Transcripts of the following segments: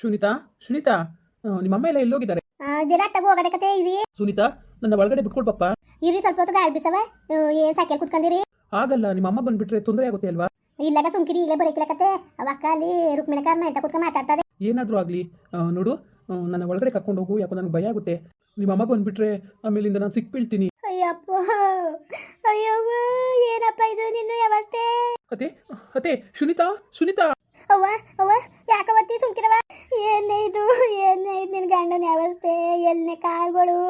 ಸುನೀತಾ ಸುನೀತಾ ನಿಮ್ಮ ನಿಮ್ಮಮ್ಮ ಎಲ್ಲ ಎಲ್ಲೋಗಿದ್ದಾರೆ? ಇದೆಲ್ಲ ತಗೋ ಹೋಗೋದೆ ಕತೆ ಇರಿ. ಸುನೀತಾ ನನ್ನ ಒಳಗಡೆ ಬಿಟ್ಕೊಡ್ ಪಪ್ಪ. ಇರಿ ಸ್ವಲ್ಪ ಹೊತ್ತು ಗಾಳಿ ಬಿಸವ ಏನ್ ಸಾಕೆ ಕುತ್ಕೊಂಡಿರಿ ಆಗಲ್ಲ ನಿಮ್ಮ ಅಮ್ಮ ಬಂದ್ಬಿಟ್ರೆ ತೊಂದರೆ ಆಗುತ್ತೆ ಅಲ್ವಾ? ಇಲ್ಲಾಗ ಸುಂಕಿರಿ ಇಲ್ಲೇ ಬರೀ ಕತೆ. ಅವಕ್ಕ ಅಲ್ಲಿ ರುಕ್ಮಿಣಕಾರನ ಅಂತ ಕುತ್ಕೊಂಡು ಮಾತಾಡ್ತಾರೆ ಏನಾದರೂ ಆಗಲಿ ನೋಡು ನನ್ನ ಒಳಗಡೆ ಕರ್ಕೊಂಡು ಹೋಗು ಯಾಕೋ ನನಗೆ ಭಯ ಆಗುತ್ತೆ. ನಿಮ್ಮ ಅಮ್ಮ ಬಂದ್ಬಿಟ್ರೆ ಆಮೇಲಿಂದ ನಾನು ಸಿಕ್ಬೀಳ್ತೀನಿ. ಅಯ್ಯಪ್ಪ ಅಯ್ಯವ್ವ ಏನಪ್ಪ ಇದು ನಿನ್ನ ವ್ಯವಸ್ಥೆ? ಅತ್ತೆ ಅತ್ತೆ ಸುನೀತಾ ಸುನೀತಾ. ಅವ್ವ ಅವ್ವ ಯಾಕವತ್ತಿ ಸುಮ್ಕಿರವ? ಏನೇ ಇದು ಏನೇ ಇದು ನಿನ್ನ ಗಂಡನ ವ್ಯವಸ್ಥೆ ಎಲ್ನೇ ಕಾಲ್ಗಳು.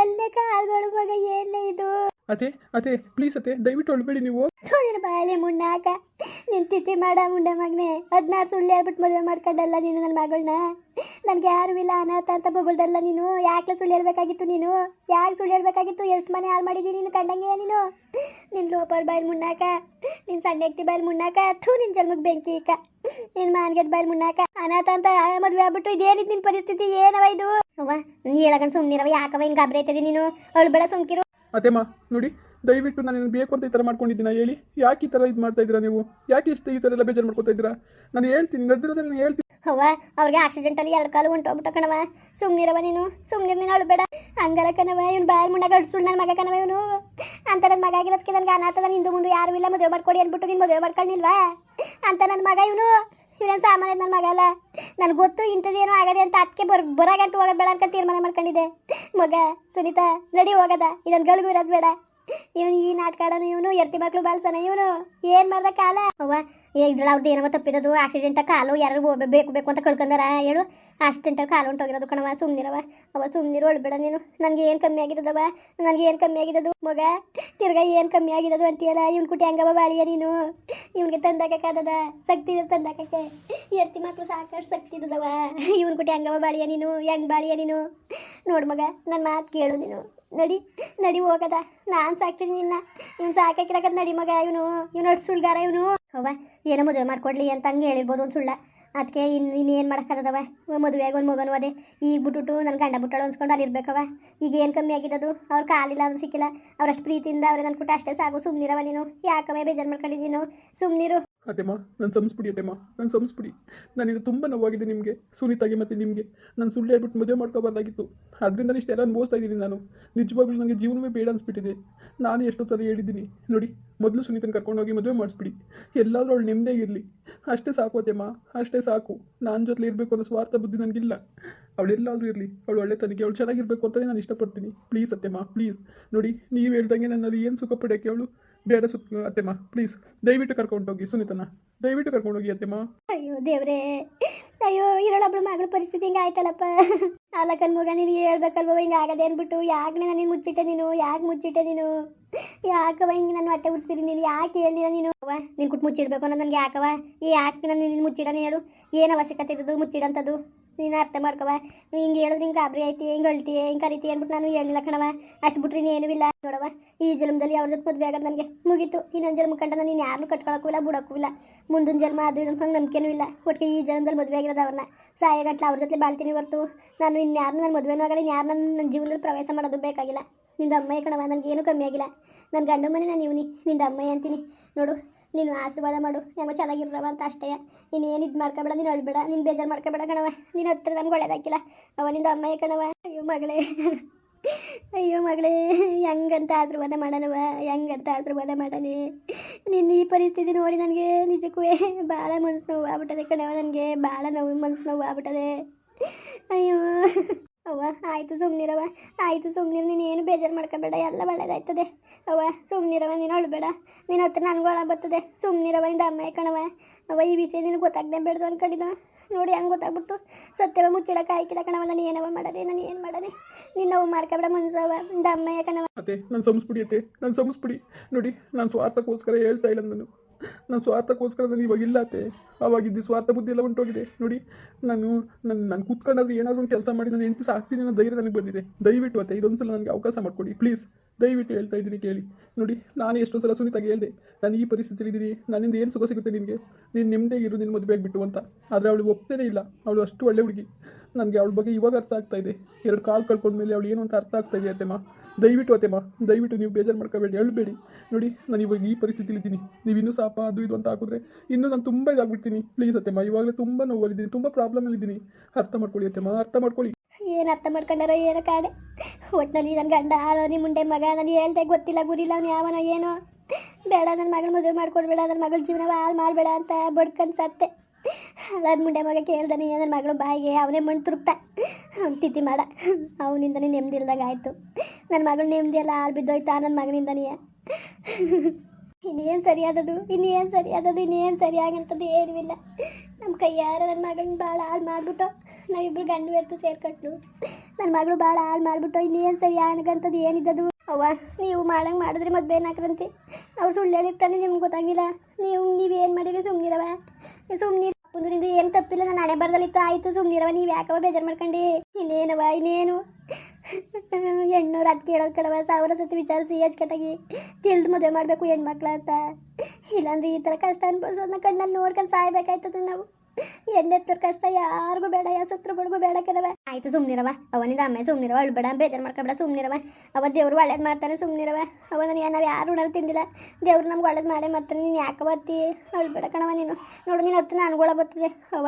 ಎಲ್ನೇ ಕಾಲ್ಗಳು ಮಗ ಏನೇ ಇದು. ಅದೇ ಅದೇ ಪ್ಲೀಸ್ ಅದೇ ದಯವಿಟ್ಟು ಹೊಳ್ಬೇಡಿ ನೀವು. ನಿನ್ನ ಬಾಯಲ್ಲಿ ಮುಣ್ಣಾಕ ನಿನ್ ತಿಟ್ಟಿ ಮಾಡ ಮುಂಡೆ ಮಗನೆ. ಹದಿನಾರು ಸುಳ್ಳು ಹೇಳ್ಬಿಟ್ಟು ಮದುವೆ ಮಾಡ್ಕೊಂಡಲ್ಲ ನೀನು ನನ್ನ ಮಗಳನ್ನ ನನಗೆ ಯಾರು ಇಲ್ಲ ಅನಾಥ ಅಂತ ಬೊಗಳ್ದಲ್ಲ ನೀನು? ಯಾಕೆ ಸುಳ್ಳು ಹೇಳ್ಬೇಕಾಗಿತ್ತು ನೀನು? ಯಾಕೆ ಸುಳ್ಳು ಹೇಳ್ಬೇಕಾಗಿತ್ತು? ಎಷ್ಟು ಮನೆ ಹಾಳು ಮಾಡಿದ್ದೀನಿ ನೀನು ಕಂಡಂಗೆ ನೀನು? ನಿನ್ನ ಲೋಪರ್ ಬಾಯಲ್ಲಿ ಮುಣ್ಣಾಕ ನಿನ್ನ ಸಣ್ಣಕ್ತಿ ಬಾಯಲ್ಲಿ ಮುಣ್ಣಾಕ ಥೂ ನಿನ್ನ ಜನ್ಮಕ್ಕೆ ಬೆಂಕಿ ಈಕ. ನಿನ್ನ ಮಾನ್ಗೆಟ್ ಬೈಲ್ ಮುನ್ನಾಕ ಅನಾಥ ಅಂತ ಮದ್ವೆ ಆಗ್ಬಿಟ್ಟು ಇದೇನಿದ್ ನಿನ್ ಪರಿಸ್ಥಿತಿ? ಏನವ ಇದು? ಅವ್ವ ನೀ ಹೇಳಕಣ್ ಸುಮ್ನಿರವ ಯಾಕವ ಹಿಂಗ್ ಗಾಬರಿ ಐತದಿ ನೀನು? ಅವಳು ಬೇಡ ಸುಮ್ಕಿರು. ಅದೇಮ್ಮ ನೋಡಿ ದಯವಿಟ್ಟು ನಾನು ಬೇಕು ಅಂತ ಈ ತರ ಮಾಡ್ಕೊಂಡಿದ್ದೀನ ಹೇಳಿ. ಯಾಕೆ ಈ ತರ ಇದು ಮಾಡ್ತಾ ಇದ್ದೀರಾ ನೀವು? ಯಾಕೆ ಇಷ್ಟ ಈ ತರ ಎಲ್ಲ ಬೇಜಾರು ಮಾಡ್ಕೊತಾ ಇದ್ದೀರಾ? ನಾನು ಹೇಳ್ತೀನಿ ನಡೆದಿರೋದನ್ನ ನಾನು ಹೇಳ್ತೀನಿ ಅವ್ವ ಅವ್ರಿಗೆ ಆಕ್ಸಿಡೆಂಟಲ್ಲಿ ಎರಡು ಕಾಲು ಹೊಂಟೋಗ್ಬಿಟ್ಟ ಕಣವ ಸುಮ್ಮನಿರವ ನೀನು ಸುಮ್ಮನೆ ನೀನು ಅಳ್ಬೇಡ ಹಂಗಲ್ಲ ಕಣವ ಇವ್ನು ಬಾಯಿ ಮುಂಡಾಗ ಗಡ್ಸುಳ್ ನನ್ನ ಮಗ ಕಣವ ಇವನು. ಅಂತ ನನ್ನ ಮಗ ಆಗಿರೋದಕ್ಕೆ ನನಗೆ ಅನಾಥದ ನಿಂದು ಮುಂದೆ ಯಾರು ಇಲ್ಲ, ಮದುವೆ ಮಾಡ್ಕೊಡಿ ಅಂದ್ಬಿಟ್ಟು ನೀನು ಮದುವೆ ಮಾಡ್ಕೊಂಡಿಲ್ವಾ ಅಂತ ನನ್ನ ಮಗ ಇವನು. ಇವನೇನು ಸಾಮಾನ್ಯ ನನ್ನ ಮಗ ಅಲ್ಲ. ನನಗೆ ಗೊತ್ತು ಇಂಥದ್ದೇನೋ ಆಗದೆ ಅಂತ ಅದಕ್ಕೆ ಬರ್ ಬರಗಂಟು ಹೋಗೋದು ಬೇಡ ಅಂತ ತೀರ್ಮಾನ ಮಾಡ್ಕೊಂಡಿದ್ದೆ. ಮಗ, ಸುನೀತಾ, ನಡಿ ಹೋಗದ. ಇದನ್ನು ಗಳಿಗೂ ಇರೋದು ಬೇಡ. ಇವನು ಈ ನಾಟಕ ಇವನು, ಎರ್ತಿ ಮಕ್ಳು ಬಾಲ್ಸನ ಇವನು. ಏನು ಮಾಡ್ದ ಕಾಲ? ಅವ್ವ ಇದ್ರಲ್ಲಿ ಅವ್ರದ್ದು ಏನೋ ತಪ್ಪಿದದು? ಆಕ್ಸಿಡೆಂಟ್ ಕಾಲು ಯಾರು ಬೇಕು ಬೇಕು ಅಂತ ಕಳ್ಕೊಂಡಾರ? ಹೇಳು. ಆಕ್ಸಿಡೆಂಟ ಕಾಲು ಹೊಂಟೋಗಿರೋದು ಕಣವ ಸುಮ್ನಿರವ ಅವ ಸುಮ್ಮನಿರು ಒಳ್ಬೇಡ ನೀನು. ನನಗೆ ಏನು ಕಮ್ಮಿ ಆಗಿದ್ದವ ನನಗೆ ಏನು ಕಮ್ಮಿ ಆಗಿದ್ದದು ಮಗ, ತಿರ್ಗಾ ಏನು ಕಮ್ಮಿ ಆಗಿರೋದು ಅಂತೀಯಲ್ಲ? ಇವ್ನು ಕುಟಿ ಹಂಗವ ಬಾಳಿಯ ನೀನು? ಇವ್ನಿಗೆ ತಂದಾಕದ ಶಕ್ತಿ ತಂದಾಕಕ್ಕೆ. ಎರ್ತಿ ಮಕ್ಕಳು ಸಾಕಷ್ಟು ಶಕ್ತಿ ಇದ್ದದವ ಇವ್ನು ಕುಟಿ ಹಂಗವ ಬಾಳಿಯ ನೀನು? ಹೆಂಗ್ ಬಾಳಿಯ ನೀನು? ನೋಡು ಮಗ ನನ್ನ ಮಾತು ಕೇಳು ನೀನು. ನಡಿ ನಡಿ ಹೋಗದ. ನಾನು ಸಾಕ್ತೀನಿ ನಿನ್ನ. ಇವ್ನು ಸಾಕಾಕಿರಕದ ನಡಿ ಮಗ, ಇವನು. ಇವನು ಅಡ್ಸುಳ್ಗಾರ ಸುಳ್ಗಾರ ಇವನು. ಅವ್ವ, ಏನೋ ಮದುವೆ ಮಾಡ್ಕೊಡ್ಲಿ ಅಂತ ಹಂಗೆ ಹೇಳಿರ್ಬೋದು ಒಂದು ಸುಳ್ಳ ಅದಕ್ಕೆ ಇನ್ನು ಇನ್ನೇನು ಮಾಡೋಕ್ಕಾಗದವ? ಮದುವೆಗೆ ಒಂದು ಮಗನು ಅದೇ. ಈಗ ಬಿಟ್ಬಿಟ್ಟು ನನ್ನ ಗಂಡ ಬಿಟ್ಟಳು ಅನ್ಸ್ಕೊಂಡು ಅಲ್ಲಿ ಇರ್ಬೇಕವ ಈಗ ಏನು ಕಮ್ಮಿ ಆಗಿದ್ದದು? ಅವ್ರ ಕಾಲಿಲ್ಲ ಅವ್ರು ಸಿಕ್ಕಿಲ್ಲ. ಅವ್ರಷ್ಟು ಪ್ರೀತಿಯಿಂದ ಅವ್ರಿಗೆ ನನ್ನ ಕೊಟ್ಟು ಅಷ್ಟೇ ಸಾಕು ಸುಮ್ಮನಿರವ ನೀನು. ಯಾಕಮ್ಮ ಬೇಜಾರು ಮಾಡ್ಕೊಂಡಿದ್ದೀನು ಸುಮ್ಮನಿರು ಅದೇಮ್ಮ ನಾನು ಸಂಸ್ಬಿಡಿ ಅದೇಮ್ಮ ನಾನು ಸಂಸ್ಬಿಡಿ ನಾನಿದು ತುಂಬ ನೋವಾಗಿದೆ ನಿಮಗೆ, ಸುನೀತಾಗೆ ಮತ್ತು ನಿಮಗೆ. ನಾನು ಸುಳ್ಳು ಹೇಳ್ಬಿಟ್ಟು ಮದುವೆ ಮಾಡ್ಕೋಬಾರ್ದಾಗಿತ್ತು. ಅದರಿಂದ ಇಷ್ಟೆಲ್ಲ ಅನುಭವಿಸ್ತಾ ಇದ್ದೀನಿ ನಾನು. ನಿಜವಾಗ್ಲೂ ನನಗೆ ಜೀವನವೇ ಬೇಡ ಅನ್ಸ್ಬಿಟ್ಟಿದೆ. ನಾನು ಎಷ್ಟೋ ಸಲ ಹೇಳಿದ್ದೀನಿ, ನೋಡಿ, ಮೊದಲು ಸುನೀತನ ಕರ್ಕೊಂಡೋಗಿ ಮದುವೆ ಮಾಡಿಸ್ಬಿಡಿ. ಎಲ್ಲಾದರೂ ಅವಳು ನೆಮ್ಮದೇ ಇರಲಿ. ಅಷ್ಟೇ ಸಾಕು ಅದೇಮ್ಮ ಅಷ್ಟೇ ಸಾಕು. ನಾನು ಜೊತೆ ಇರಬೇಕು ಅನ್ನೋ ಸ್ವಾರ್ಥ ಬುದ್ಧಿ ನನಗಿಲ್ಲ. ಅವಳೆಲ್ಲಾದರೂ ಇರಲಿ, ಅವಳು ಒಳ್ಳೆ ತನಗೆ ಅವಳು ಚೆನ್ನಾಗಿರ್ಬೇಕು ಅಂತಲೇ ನಾನು ಇಷ್ಟಪಡ್ತೀನಿ. ಪ್ಲೀಸ್ ಅತ್ತೆಮ್ಮ ಪ್ಲೀಸ್. ನೋಡಿ, ನೀವು ಹೇಳ್ದಂಗೆ ನನ್ನಲ್ಲಿ ಏನು ಸುಖ ಅವಳು? ಬೇಡ ಸುತ್ ಅತ್ತೆಮ್ಮ ಪ್ಲೀಸ್ ದಯವಿಟ್ಟು ಕರ್ಕೊಂಡೋಗಿ ಸುನೀತನ. ದಯವಿಟ್ಟು ಕರ್ಕೊಂಡೋಗಿ ಅತ್ತೆಮ್ಮ. ಅಯ್ಯೋ ದೇವ್ರೇ. ಅಯ್ಯೋ, ಇರೋಳೊಬ್ಳು ಮಗಳ ಪರಿಸ್ಥಿತಿ ಹಿಂಗ ಆಯ್ತಲ್ಲಪ್ಪ. ಅಲ್ಲಕ್ಕನ್ ಮಗ ನೀನು ಹೇಳ್ಬೇಕಲ್ವ, ಹಿಂಗ ಆಗದೆ ಅಂದ್ಬಿಟ್ಟು, ಯಾಕೆ ನಾನು ಮುಚ್ಚಿಟ್ಟೆ ನೀನು? ಯಾಕೆ ಮುಚ್ಚಿಟ್ಟೆ ನೀನು? ಯಾಕವ ಹಿಂಗ ನನ್ನ ಹೊಟ್ಟೆ ಉಡ್ಸಿರಿ ನೀನು? ಯಾಕೆ ಹೇಳಿಲ್ಲ ನೀನು? ನೀನು ಕುಟ್ ಮುಚ್ಚಿಡ್ಬೇಕು ಅನ್ನೋ ನನಗೆ ಯಾಕವ ಯಾಕೆ ನಾನು ನಿನ್ನ ಮುಚ್ಚಿಡನೆ ಹೇಳು? ಏನು ಅವಶ್ಯಕತೆ ಇದ್ದದು ಮುಚ್ಚಿಡಂಥದ್ದು? ನೀನು ಅರ್ಥ ಮಾಡ್ಕವ ಹಿಂಗೆ ಹೇಳಿದ್ರೆ ಹಿಂಗೆ ಗಾಬರಿ ಐತಿ, ಹಿಂಗೆ ಅಳ್ತೀಯ ಹಿಂಗೆ ಕರಿತಿ ಅಂದ್ಬಿಟ್ಟು ನಾನು ಹೇಳಿಲ್ಲ ಕಣವ ಅಷ್ಟು ಬಿಟ್ರೆ ಏನೂ ಇಲ್ಲ ನೋಡವ ಈ ಜನ್ಮದಲ್ಲಿ ಅವ್ರ ಜೊತೆ ಮದುವೆ ಆಗೋದು ನನಗೆ ಮುಗೀತು. ಇನ್ನೊಂದು ಜನ್ಮ ಕಂಡ ನೀನು ಯಾರನ್ನೂ ಕಟ್ಕೊಳಕ್ಕೂ ಇಲ್ಲ, ಬಿಡೋಕ್ಕೂ ಇಲ್ಲ. ಮುಂದಿನ ಜನ್ಮ ಅದು ಇದು ನಂಬಿಕೆನೂ ಇಲ್ಲ. ಒಟ್ಟಿಗೆ ಈ ಜನ್ಮದಲ್ಲಿ ಮದುವೆ ಆಗಿರೋದು ಅವ್ರನ್ನ. ಸಾಯಗಟ್ಲೆ ಅವ್ರ ಜೊತೆ ಬಾಳ್ತೀನಿ ಹೊರತು. ನಾನು ಇನ್ಯಾರು ನನ್ನ ಮದುವೆನೂ ಆಗಲ್ಲ ಇನ್ಯಾರು ನನ್ನ ನನ್ನ ಜೀವನದಲ್ಲಿ ಪ್ರವೇಶ ಮಾಡೋದು ಬೇಕಾಗಿಲ್ಲ. ನಿಂದ ಅಮ್ಮಯ್ಯ ಕಣವ ನನಗೇನು ಕಮ್ಮಿ ಆಗಿಲ್ಲ. ನನ್ನ ಗಂಡು ಮನೆ ನಾನು ಇವನಿ, ನಿಂದು ಅಮ್ಮಯ್ಯ ಅಂತೀನಿ. ನೋಡು ನೀನು ಆಶೀರ್ವಾದ ಮಾಡು. ಹೆಂಗೋ ಚೆನ್ನಾಗಿರ್ರವ ಅಂತ ಅಷ್ಟೇ. ನೀನು ಏನು ಇದು ಮಾಡ್ಕೊಬೇಡ, ನೀನು ಹೇಳ್ಬೇಡ, ನೀನು ಬೇಜಾರು ಮಾಡ್ಕೊಬೇಡ ಕಣವ ನೀನು ಹತ್ರ ನಮ್ಗೆ ಒಳ್ಳೇದಾಕಿಲ್ಲ ಅವನಿಂದ ಅಮ್ಮಯ್ಯ ಕಣವ ಅಯ್ಯೋ ಮಗಳೇ. ಅಯ್ಯೋ ಮಗಳೇ, ಹೆಂಗಂತ ಆಶೀರ್ವಾದ ಮಾಡನವ ಹೆಂಗಂತ ಆಶೀರ್ವಾದ ಮಾಡನೆ? ನಿನ್ನ ಈ ಪರಿಸ್ಥಿತಿ ನೋಡಿ ನನಗೆ ನಿಜಕ್ಕೂ ಭಾಳ ಮನಸ್ಸು ನೋವು ಆಗ್ಬಿಟ್ಟದೆ ಕಣವ ನನಗೆ. ಭಾಳ ನೋವು ಮನಸ್ಸು ನೋವು ಆಗ್ಬಿಟ್ಟದೆ. ಅಯ್ಯೋ. ಅವ್ವ, ಆಯಿತು ಸುಮ್ಮನಿರವ ಆಯಿತು ಸುಮ್ಮನಿರು ನೀನು ಏನು ಬೇಜಾರು ಮಾಡ್ಕೊಬೇಡ. ಎಲ್ಲ ಒಳ್ಳೇದಾಯ್ತದೆ. ಅವ್ವ ಸುಮ್ಮನಿರವ ನೀನು ಅಳ್ಬೇಡ. ನಿನ್ನ ಹತ್ರ ನನಗೂ ಒಳ ಬರ್ತದೆ. ಸುಮ್ಮನಿರವ ನಿಂದ ಅಮ್ಮ ಕಣವ ಅವ ಈ ವಿಷಯ ನಿನಗೆ ಗೊತ್ತಾಗದೆ ಬೇಡ್ದು ಅನ್ಕೊಂಡಿದ್ದ ನೋಡಿ ಹಂಗೆ ಗೊತ್ತಾಗ್ಬಿಟ್ಟು ಸತ್ಯವ ಮುಚ್ಚಿಡಕ್ಕೆ ಆಯ್ಕಿಲ್ಲ ಕಣವ ನಾನು ಏನವ ಮಾಡರಿ? ನಾನು ಏನು ಮಾಡಲಿ ನೀನು ಅವು ಮಾಡ್ಕೊಬೇಡ ಮನ್ಸವ ನಿಂದ ಅಮ್ಮಯ್ಯ ಕಣವ ಅತ್ತೆ, ನಾನು ಸಂಸ್ಬಿಡಿ ಅತ್ತೆ, ನಾನು ಸಂಸ್ಬಿಡಿ ನೋಡಿ, ನಾನು ಸ್ವಾರ್ಥಕ್ಕೋಸ್ಕರ ಹೇಳ್ತಾ ಇಲ್ಲ ನಾನು ನಾನು ಸ್ವಾರ್ಥಕ್ಕೋಸ್ಕರ ನಾನು ಇವಾಗ ಇಲ್ಲ ಅತ್ತೆ. ಅವಾಗಿದ್ದು ಸ್ವಾರ್ಥ ಬುದ್ಧಿ ಎಲ್ಲ ಹೊಂಟೋಗಿದೆ ನೋಡಿ, ನಾನು ನನ್ನ ನಾನು ಕೂತ್ಕೊಂಡಾದ್ರೆ ಏನಾದರೂ ಒಂದು ಕೆಲಸ ಮಾಡಿ ನಾನು ಹೆಂಡತಿ ಸಾಕ್ತೀನಿ ಅನ್ನೋ ಧೈರ್ಯ ನನಗೆ ಬಂದಿದೆ. ದಯವಿಟ್ಟು ಅತ್ತೆ ಇದೊಂದು ಸಲ ನನಗೆ ಅವಕಾಶ ಮಾಡಿಕೊಡಿ, ಪ್ಲೀಸ್. ದಯವಿಟ್ಟು ಹೇಳ್ತಾ ಇದ್ದೀನಿ ಕೇಳಿ. ನೋಡಿ, ನಾನು ಎಷ್ಟೋ ಸಲ ಸುನಿತಾಗಿ ಹೇಳಿದೆ, ನಾನು ಈ ಪರಿಸ್ಥಿತಿಯಲ್ಲಿ ಇದ್ದೀನಿ ನನ್ನಿಂದ ಏನು ಸುಖ ಸಿಗುತ್ತೆ ನಿನಗೆ? ನೀನು ನಿಮ್ಮದೇ ಇರು ನಿನ್ನ ಮದುವೆ ಆಗಿಬಿಟ್ಟು ಅಂತ. ಆದರೆ ಅವಳು ಒಪ್ತೇನೆ ಇಲ್ಲ. ಅವಳು ಅಷ್ಟು ಒಳ್ಳೆ ಹುಡುಗಿ. ನನಗೆ ಅವಳ ಬಗ್ಗೆ ಇವಾಗ ಅರ್ಥ ಆಗ್ತಾ ಇದೆ. ಎರಡು ಕಾಲು ಕಳ್ಕೊಂಡ್ಮೇಲೆ ಅವಳು ಏನು ಅಂತ ಅರ್ಥ ಆಗ್ತಾ ಇದೆ ಅತ್ತೆಮ್ಮ? ದಯವಿಟ್ಟು ಅತ್ತೆಮ್ಮ, ದಯವಿಟ್ಟು ನೀವು ಬೇಜಾರು ಮಾಡ್ಕೋಬೇಡಿ, ಹೇಳಬೇಡಿ. ನೋಡಿ, ನಾನು ಇವಾಗ ಈ ಪರಿಸ್ಥಿತಿಲಿದ್ದೀನಿ ನೀವು ಇನ್ನೂ ಸಾಪ, ಅದು ಇದು ಅಂತ ಹಾಕಿದ್ರೆ ಇನ್ನೂ ನಾನು ತುಂಬ ಇದಾಗ್ಬಿಡ್ತೀನಿ. ಪ್ಲೀಸ್ ಅತ್ತೆಮ್ಮ, ಇವಾಗಲೇ ತುಂಬ ನೋವಲ್ಲಿದ್ದೀನಿ, ತುಂಬ ಪ್ರಾಬ್ಲಮಲ್ಲಿದ್ದೀನಿ. ಅರ್ಥ ಮಾಡ್ಕೊಳ್ಳಿ ಅತ್ತೆಮ್ಮ, ಅರ್ಥ ಮಾಡ್ಕೊಳ್ಳಿ. ಏನು ಅರ್ಥ ಮಾಡ್ಕೊಂಡಾರೋ ಏನೋ ಕಾಡೆ ಒಟ್ಟಿನಲ್ಲಿ ನನ್ನ ಗಂಡ ಆಳೋ ನಿಮ್ಮ ಮುಂಡೆ ಮಗ, ನಾನು ಹೇಳ್ದೆ ಗೊತ್ತಿಲ್ಲ ಗುರಿಲ್ಲ, ಅವ್ನು ಯಾವನೋ ಏನೋ. ಬೇಡ ನನ್ನ ಮಗಳ ಮದುವೆ ಮಾಡ್ಕೊಡ್ಬೇಡ ನನ್ನ ಮಗಳ ಜೀವನ ಹಾಳು ಮಾಡಬೇಡ ಅಂತ ಬಡ್ಕೊಂಡು ಸತ್ತೆ. ಅದಾದ ಮುಂಡೆ ಮಗ ಕೇಳ್ದಾನೆ ನನ್ನ ಮಗಳು ಬಾಯಿಗೆ ಅವನೇ ಮಣ್ಣು ತುರುಕ್ತ ಅವ್ನು ತಿಥಿ ಮಾಡ. ಅವನಿಂದನೇ ನೆಮ್ಮದಿ ಇಲ್ದಂಗೆ ಆಯಿತು. ನನ್ನ ಮಗಳು ನೆಮ್ಮದಿ ಎಲ್ಲ ಹಾಳು ಬಿದ್ದೋಯ್ತಾ ನನ್ನ ಮಗನಿಂದನೇ. ಇನ್ನೇನು ಸರಿಯಾದದು ಇನ್ನೇನು ಸರಿಯಾದದು, ಇನ್ನೇನು ಸರಿಯಾಗಂಥದ್ದು ಏನೂ ಇಲ್ಲ. ನಮ್ಮ ಕೈಯಾರ ನನ್ನ ಮಗಳನ್ನ ಭಾಳ ಹಾಳು ಮಾಡಿಬಿಟ್ಟು ನಾವಿಬ್ರು ಗಂಡು ಎತ್ತು ಸೇರ್ಕಟ್ಟು ನನ್ನ ಮಗಳು ಭಾಳ ಹಾಳು ಮಾಡಿಬಿಟ್ಟು ಇನ್ನೇನು ಸರಿ ಆಗಂಥದ್ದು ಏನಿದ್ದದು ಅವ್ವ, ನೀವು ಮಾಡಂಗೆ ಮಾಡಿದ್ರೆ ಮದುವೆ ಏನಾಕ್ರಂತೆ ಅವ್ರು ಸುಳ್ಳು ಹೇಳಿರ್ತಾನೆ ನಿಮ್ಗೆ ಗೊತ್ತಾಗಿಲ್ಲ. ನೀವು ಏನು ಮಾಡಿರಿ ಸುಮ್ಮನಿರವ ಸುಮ್ಮನೆ ಅಪ್ಪಂದ್ರಿಂದ ಏನು ತಪ್ಪಿಲ್ಲ, ನಾನು ಹಣೆ ಬರದಲ್ಲಿತ್ತು ಆಯಿತು ಸುಮ್ಮನಿರವ ನೀವು ಯಾಕವ ಬೇಜಾರು ಮಾಡ್ಕೊಂಡು? ಇನ್ನೇನವ ಇನ್ನೇನು? ಹೆಣ್ಣವ್ರು ಅದು ಕೇಳೋದು ಕಡವ ಸಾವಿರ ಸತಿ ವಿಚಾರಿಸಿ ಕಟ್ಟಾಗಿ ತಿಳಿದು ಮದುವೆ ಮಾಡಬೇಕು ಹೆಣ್ಮಕ್ಳು ಅಂತ. ಇಲ್ಲಾಂದ್ರೆ ಈ ಥರ ಕಷ್ಟ ಅನ್ಭವಿಸೋದನ್ನ ಕಣ್ಣಲ್ಲಿ ನೋಡ್ಕೊಂಡು ಸಾಯ್ಬೇಕಾಯ್ತದ ನಾವು. ಎಣ್ಣೆತ್ತರ ಕಷ್ಟ, ಯಾರಿಗೂ ಬೇಡ, ಯಾವ ಸತ್ರುಗಳಿಗೂ ಬೇಡ ಕೆಲವೇ. ಆಯ್ತು ಸುಮ್ಮನಿರವ ಅವನಿಂದ ಅಮ್ಮ ಸುಮ್ಮನಿರವ ಅಳ್ಬೇಡ ಬೇಜಾರು ಮಾಡ್ಕೊಬೇಡ ಸುಮ್ಮನಿರವ ಅವ ದೇವ್ರು ಒಳ್ಳೇದು ಮಾಡ್ತಾನೆ ಸುಮ್ಮನಿರವ ಅವ ನಾನು ನಾವು ಯಾರು ಉಣಲ್ ತಿಂದಿಲ್ಲ. ದೇವ್ರು ನಮ್ಗೆ ಒಳ್ಳೇದು ಮಾಡೇ ಮಾಡ್ತಾನೆ. ನೀನು ಯಾಕೆ ಬತ್ತಿ ಅಳ್ಬೇಡ ಕಣವ ನೀನು. ನೋಡು, ನೀನು ಹತ್ತು ನನಗೊಳ ಬರ್ತದೆ. ಅವ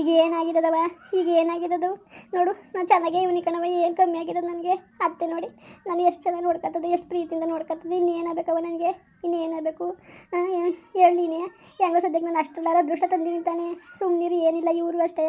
ಈಗ ಏನಾಗಿರೋದವ ಈಗ ಏನಾಗಿರೋದು ನೋಡು, ನಾನು ಚೆನ್ನಾಗೇ ಇವನಿ ಕಣವ ಏನು ಕಮ್ಮಿ ಆಗಿರೋದು ನನಗೆ? ಅತ್ತೆ ನೋಡಿ, ನಾನು ಎಷ್ಟು ಚೆನ್ನಾಗಿ ನೋಡ್ಕೊತದೆ ಎಷ್ಟು ಪ್ರೀತಿಯಿಂದ ನೋಡ್ಕೊತದೆ ಇನ್ನೇನಾಗಬೇಕವ ನನಗೆ? ಇನ್ನೇನಾಗಬೇಕು ಹೇಳಿ ನೀನೇ ಹೆಂಗೋ ಸದ್ಯಕ್ಕೆ ನಾನು ಅಷ್ಟೆಲ್ಲಾರ ದೃಷ್ಟ ತಂದಿನಿ ತಾನೆ. ಸುಮ್ಮನಿರಿ ಏನಿಲ್ಲ, ಇವರು ಅಷ್ಟೇ.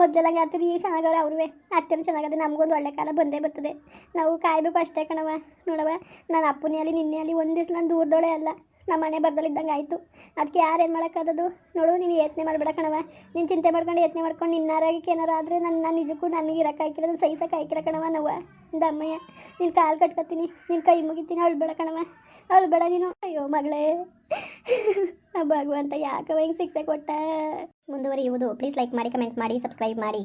ಮೊದಲೆಲ್ಲ ಆಡ್ತೀರಿ ಈಗ ಚೆನ್ನಾಗವ್ರೆ ಅವ್ರೇ ಅತ್ತೆನೂ ಚೆನ್ನಾಗದೆ ನಮಗೊಂದು ಒಳ್ಳೆ ಕಾಲ ಬಂದೇ ಬರ್ತದೆ. ನಾವು ಕಾಯಬೇಕು ಅಷ್ಟೇ ಕಣವ ನೋಡವ ನಾನು ಅಪ್ಪನೇ ಅಲ್ಲಿ ನಿನ್ನೆ ಅಲ್ಲಿ ಒಂದು ದಿವ್ಸ ನಾನು ದೂರದೋಳೆ ಅಲ್ಲ. ನಮ್ಮ ಮನೆ ಬರ್ದಲ್ಲಿದ್ದಂಗೆ ಆಯಿತು. ಅದಕ್ಕೆ ಯಾರೇನು ಮಾಡೋಕ್ಕಾದದು ನೋಡು ನೀನು ಯತ್ನೆ ಮಾಡಬೇಡ ಕಣವ ನೀನು ಚಿಂತೆ ಮಾಡ್ಕೊಂಡು ಯತ್ನೆ ಮಾಡ್ಕೊಂಡು ನಿನ್ನ ಆರೋಗ್ಯಕ್ಕೆ ಏನಾರು ಆದರೆ ನನ್ನ ನಾನು ನಿಜಕ್ಕೂ ನನಗೆ ಇರೋಕೆ ಹಾಕಿರೋದು ಸಹಿಸಕ್ಕೆ ಆಯ್ಕಿಲ್ಲ ಕಣವ ನಾವು. ದಮ್ಮಯ್ಯ ನಿನ್ನ ಕಾಲು ಕಟ್ಕೊತೀನಿ ನಿನ್ನ ಕೈ ಮುಗಿತೀನಿ, ಅವಳು ಬೇಡ ಕಣವ ಅವಳು ಬೇಡ ನೀನು. ಅಯ್ಯೋ ಮಗಳೇ. ಭಗವಂತ ಯಾಕವ ಹಿಂಗೆ ಶಿಕ್ಷೆ ಕೊಟ್ಟ? ಮುಂದುವರಿಯುವುದು. ಪ್ಲೀಸ್ ಲೈಕ್ ಮಾಡಿ ಕಮೆಂಟ್ ಮಾಡಿ ಸಬ್ಸ್ಕ್ರೈಬ್ ಮಾಡಿ.